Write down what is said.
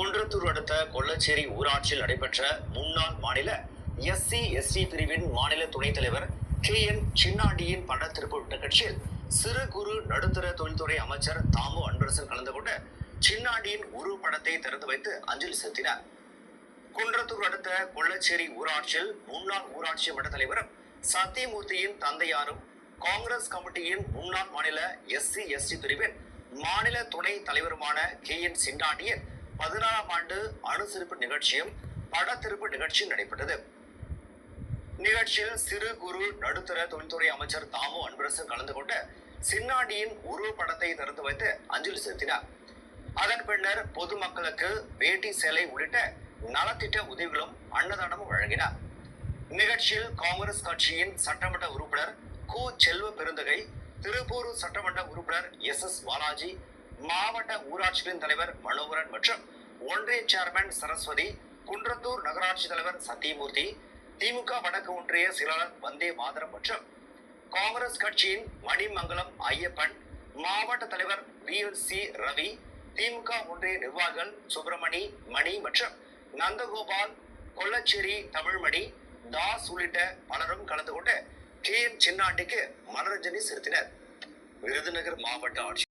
குன்றத்தூர் அடுத்த கொள்ளச்சேரி ஊராட்சியில் நடைபெற்ற முன்னாள் மாநில எஸ்சி எஸ்டி பிரிவின் மாநில துணைத் தலைவர் கே. என். சின்னாண்டியின் படத்திருப்பு நிகழ்ச்சியில் சிறு குறு நடுத்தர தொழில்துறை அமைச்சர் தாமு அன்பரசன் கலந்து கொண்டு சின்னாண்டியின் உருவப்படத்தை திறந்து வைத்து அஞ்சலி செலுத்தினார். குன்றத்தூர் அடுத்த கொள்ளச்சேரி ஊராட்சியில் முன்னாள் ஊராட்சி மன்ற தலைவரும் சத்தியமூர்த்தியின் தந்தையாரும் காங்கிரஸ் கமிட்டியின் முன்னாள் மாநில எஸ்சி எஸ்டி பிரிவின் மாநில துணை தலைவருமான கே. என். சிண்டாண்டியின் பதினாறாம் ஆண்டு அணுசிறப்பு நிகழ்ச்சியும் படத்திருப்பு நிகழ்ச்சியும் நடைபெற்றது. நிகழ்ச்சியில் சிறு குறு நடுத்தர தொழில்துறை அமைச்சர் தாமு அன்பரசு கலந்து கொண்டு சின்னாண்டியின் உருவப்படத்தை திறந்து வைத்து அஞ்சலி செலுத்தினார். அதன் பின்னர் பொதுமக்களுக்கு வேட்டி சேலை உள்ளிட்ட நலத்திட்ட உதவிகளும் அன்னதானமும் வழங்கினார். நிகழ்ச்சியில் காங்கிரஸ் கட்சியின் சட்டமன்ற உறுப்பினர் கு செல்வ பெருந்தகை திருப்பூர் சட்டமன்ற உறுப்பினர் எஸ் எஸ் பாலாஜி மாவட்ட ஊராட்சிகளின் தலைவர் மனோகரன் மற்றும் ஒன்றிய சேர்மன் சரஸ்வதி குன்றத்தூர் நகராட்சி தலைவர் சத்தியமூர்த்தி திமுக வடக்கு ஒன்றிய செயலாளர் வந்தே மாதரம் மற்றும் காங்கிரஸ் கட்சியின் மணிமங்கலம் ஐயப்பன் மாவட்ட தலைவர் V L C Ravi DMK ஒன்றிய நிர்வாகிகள் சுப்பிரமணி மணி மற்றும் நந்தகோபால் கொல்லச்சேரி தமிழ்மணி தாஸ் உள்ளிட்ட பலரும் கலந்து கொண்டு கே என் சின்னாண்டிக்கு மலரஞ்சலி செலுத்தினர். விருதுநகர் மாவட்ட ஆட்சி